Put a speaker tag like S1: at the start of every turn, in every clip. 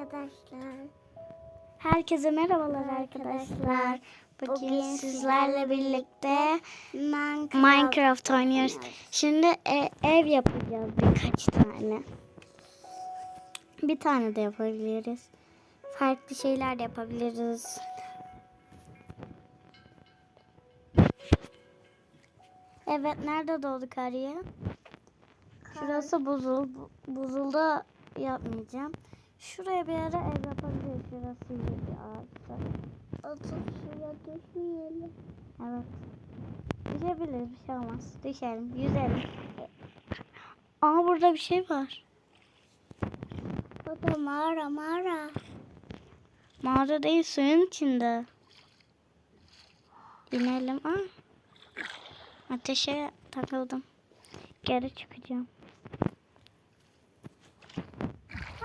S1: arkadaşlar.
S2: Herkese merhabalar arkadaşlar. Bugün sizlerle birlikte
S1: Minecraft,
S2: Minecraft oynuyoruz. Şimdi e, ev yapacağız birkaç tane. Bir tane de yapabiliriz. Farklı şeyler de yapabiliriz. Evet nerede doğduk Arya? Şurası buzul. Bu- Buzulda yapmayacağım. Şuraya bir ara ev yapabiliriz. Şurası iyi bir ağaçta.
S1: Otur suya düşmeyelim.
S2: Evet. Düşebiliriz bir şey olmaz. Düşelim, yüzelim. Aa burada bir şey var.
S1: O da mağara mağara.
S2: Mağara değil suyun içinde. İnelim. Aa. Ateşe takıldım. Geri çıkacağım.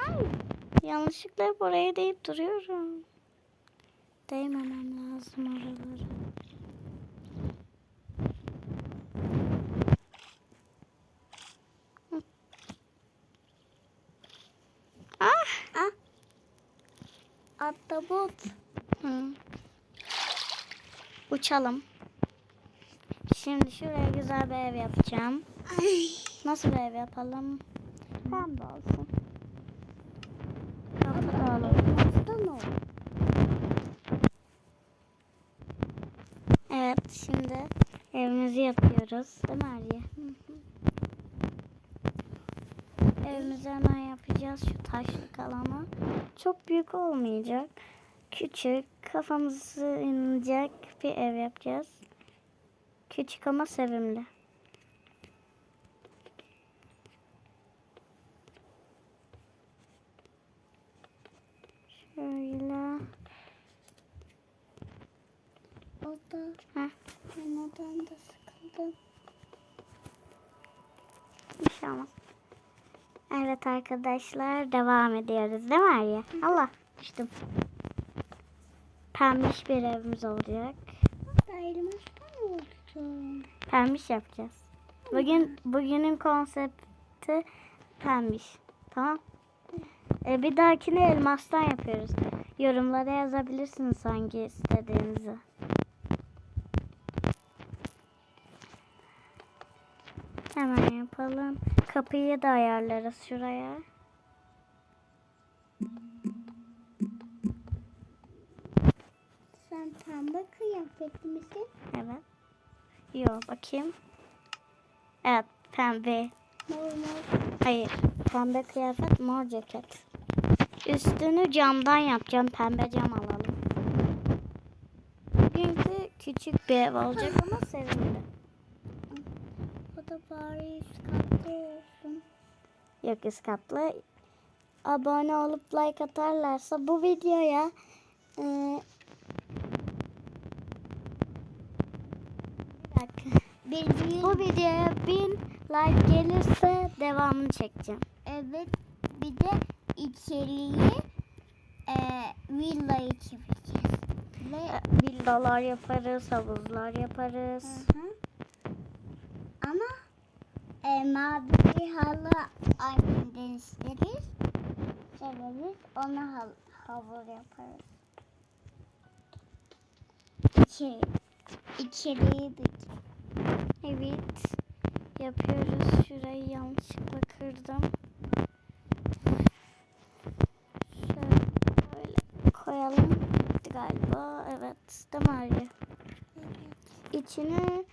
S2: Ay, yanlışlıkla hep oraya deyip duruyorum. Değmemem lazım oralara. Ah!
S1: Ah. Ahtapot.
S2: Hı. Uçalım. Şimdi şuraya güzel bir ev yapacağım.
S1: Ay.
S2: Nasıl bir ev yapalım? Pembe olsun. Kapı da alalım.
S1: Nasıl mı?
S2: Evet şimdi evimizi yapıyoruz. Değil mi Arya? Evimizi hemen yapacağız şu taşlık alana. Çok büyük olmayacak. Küçük kafamızı inecek bir ev yapacağız. Küçük ama sevimli. Şöyle.
S1: O da.
S2: Heh.
S1: Ben oradan da sıkıldım.
S2: Olmaz. Evet arkadaşlar devam ediyoruz değil mi Arya? Allah düştüm. Pembiş bir evimiz olacak.
S1: Elmastan olsun.
S2: Pembiş yapacağız. Bugün bugünün konsepti pembiş. Tamam. E, bir dahakine elmastan yapıyoruz. Yorumlara yazabilirsiniz hangi istediğinizi. Hemen yapalım. Kapıyı da ayarlarız şuraya.
S1: Sen pembe kıyafetli misin?
S2: Evet. Yo bakayım. Evet pembe.
S1: Mor mor.
S2: Hayır. Pembe kıyafet mor ceket. Üstünü camdan yapacağım. Pembe cam alalım. Bugünkü küçük bir ev olacak ama sevimli.
S1: Da bari katta olsun.
S2: Yok üst katlı. Abone olup like atarlarsa bu videoya e, bir dakika.
S1: Bir
S2: Bu videoya 1000 like gelirse devamını çekeceğim.
S1: Evet. Bir de içeriği e, villayı çevireceğiz. Ve
S2: E, Villalar yaparız, havuzlar yaparız.
S1: Hı hı. Ama e, mavi halı annemden isteriz. Severiz. Ona hal, havlu yaparız. İçeri, içeriği bir
S2: Evet. Yapıyoruz. Şurayı yanlışlıkla kırdım. Şöyle koyalım. Galiba. Evet. Değil mi Arya? İçini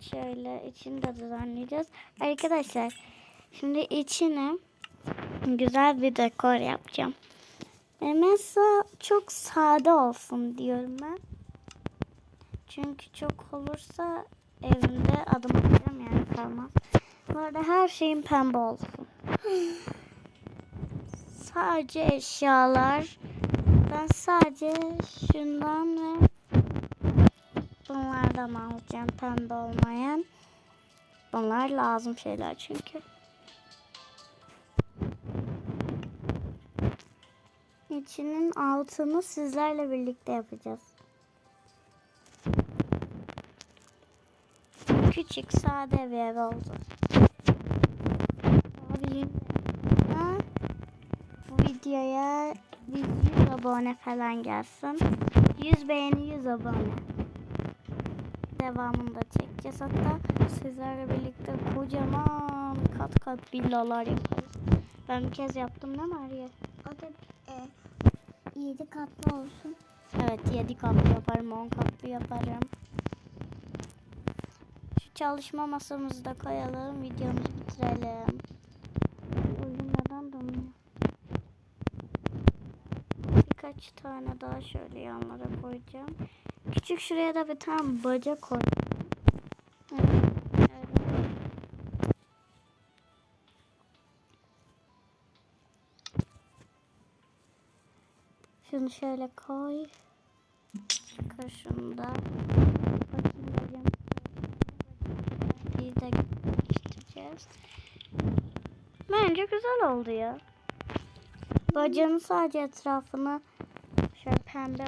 S2: şöyle içini de düzenleyeceğiz. Arkadaşlar şimdi içine güzel bir dekor yapacağım. E mesela çok sade olsun diyorum ben. Çünkü çok olursa evimde adım atacağım yani kalmaz. Bu arada her şeyin pembe olsun. Sadece eşyalar. Ben sadece şundan ve bunlardan alacağım pembe olmayan. Bunlar lazım şeyler çünkü. İçinin altını sizlerle birlikte yapacağız. Küçük sade bir ev oldu. Bu video videoya bir 100 abone falan gelsin. 100 beğeni 100 abone. Devamını da çekeceğiz. Hatta sizlerle birlikte kocaman kat kat villalar yaparız. Ben bir kez yaptım değil mi Arya?
S1: O da e, 7 katlı olsun.
S2: Evet 7 katlı yaparım 10 katlı yaparım. Şu çalışma masamızı da koyalım videomuzu bitirelim. Oyun neden donuyor? Birkaç tane daha şöyle yanlara koyacağım. Küçük şuraya da bir tane baca koy. Evet. Şunu şöyle koy. Bacağım. Bir de geçtireceğiz. Bence güzel oldu ya. Bacağın sadece etrafını şöyle pembe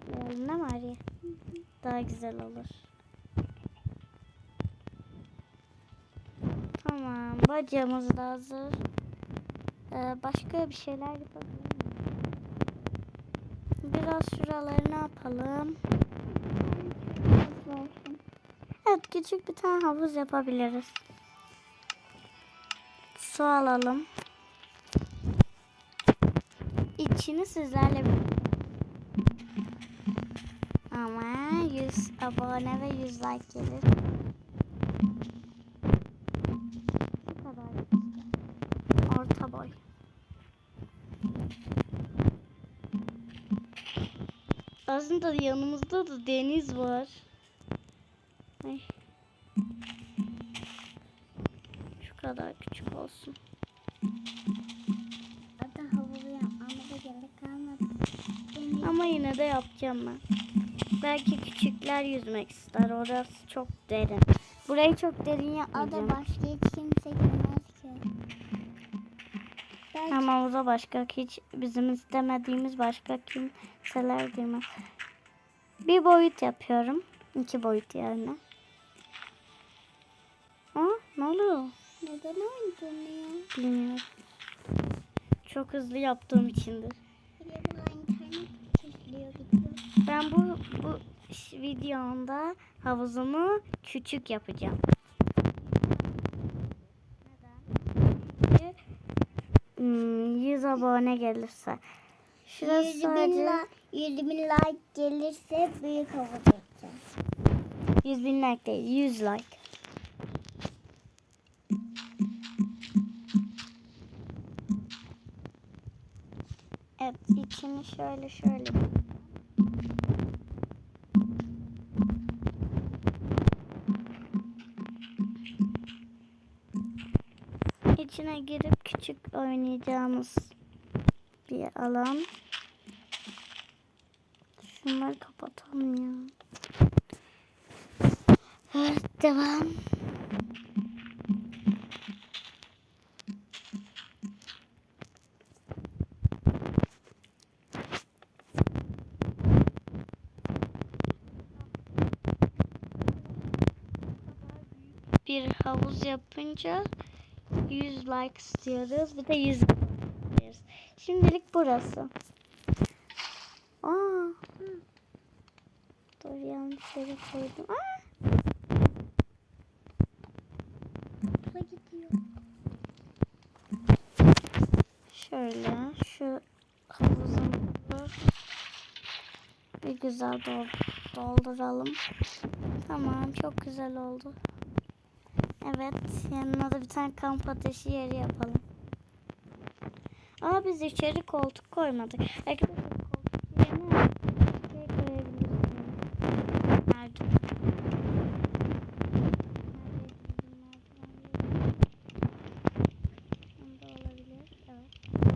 S2: butla kaplayalım değil mi Arya? Daha güzel olur. Tamam. Bacağımız da hazır. Ee, başka bir şeyler miyiz? Biraz şuraları ne yapalım? Evet küçük bir tane havuz yapabiliriz. Su alalım. İçini sizlerle bir- 100 abone ve 100 like gelir. Bu kadar. Orta boy. Aslında yanımızda da deniz var. Ay. Şu kadar küçük olsun.
S1: Gerek kalmadı.
S2: Ama yine de yapacağım ben. Belki küçükler yüzmek ister. Orası çok derin. Burayı çok derin yapmayacağım.
S1: başka hiç kimse girmez ki. Belki
S2: Ama havuza başka hiç bizim istemediğimiz başka kimseler girmez. Bir boyut yapıyorum. İki boyut yani. Aa, ne oluyor?
S1: neden oynadın
S2: Bilmiyorum. Çok hızlı yaptığım içindir.
S1: Bir de bu internet kesiliyor gidiyor.
S2: Ben bu bu videomda havuzumu küçük yapacağım. Hmm, 100 abone gelirse. Şurası
S1: 100 bin,
S2: sadece
S1: la- 100 bin like gelirse büyük havuz yapacağız.
S2: 100 bin like değil, 100 like. Evet, içini şöyle şöyle. İçine girip küçük oynayacağımız bir alan. Şunları kapatalım ya. Evet, devam. Bir havuz yapınca 100 like istiyoruz. Bir de 100 istiyoruz. Şimdilik burası. Aa. Dur yanlış yere koydum. Aa.
S1: Su gidiyor.
S2: Şöyle şu havuzumuzu bir güzel dol- dolduralım. Tamam çok güzel oldu. Evet yanına da bir tane kamp ateşi yeri yapalım. Aa biz içeri koltuk koymadık. Arkadaşlar koltuk yerine şey koyabilirsiniz. Nerede?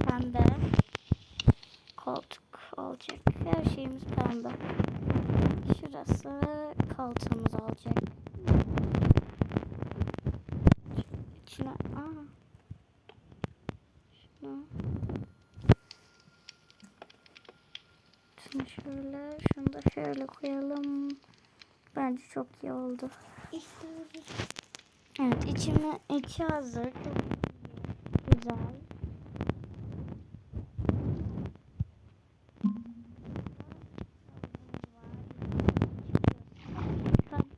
S2: Pembe. Koltuk olacak. Her şeyimiz pembe. Şurası koltuğumuz olacak. çok iyi oldu. Evet içimi içi hazır. Güzel.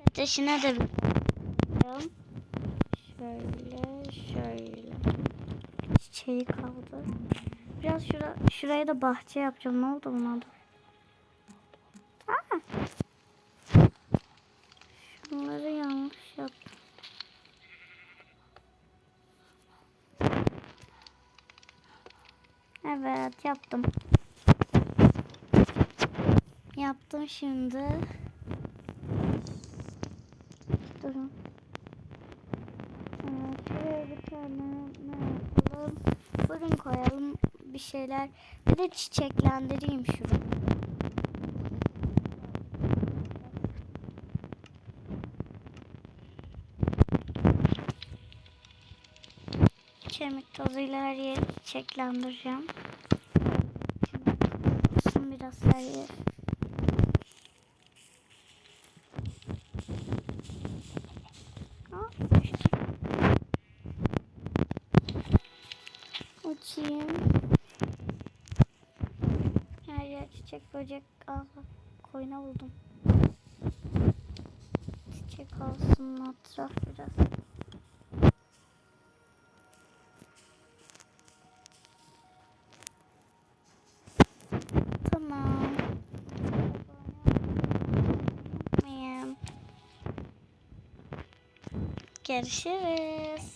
S2: Ateşine de bakıyorum. Şöyle şöyle. Çiçeği kaldı. Biraz şura, şuraya da bahçe yapacağım. Ne oldu buna da? Şunları yanlış yaptım. Evet yaptım. Yaptım şimdi. Durun. Evet, şuraya bir tane ne yapalım? Fırın koyalım bir şeyler. Bir de çiçeklendireyim şurayı. Kemik tozuyla her yeri çiçeklendireceğim. Şimdi biraz her yer. Aa, düştü. Açayım. Her yer çiçek böcek. Aa, koyuna buldum. Çiçek olsun etraf biraz. Görüşürüz.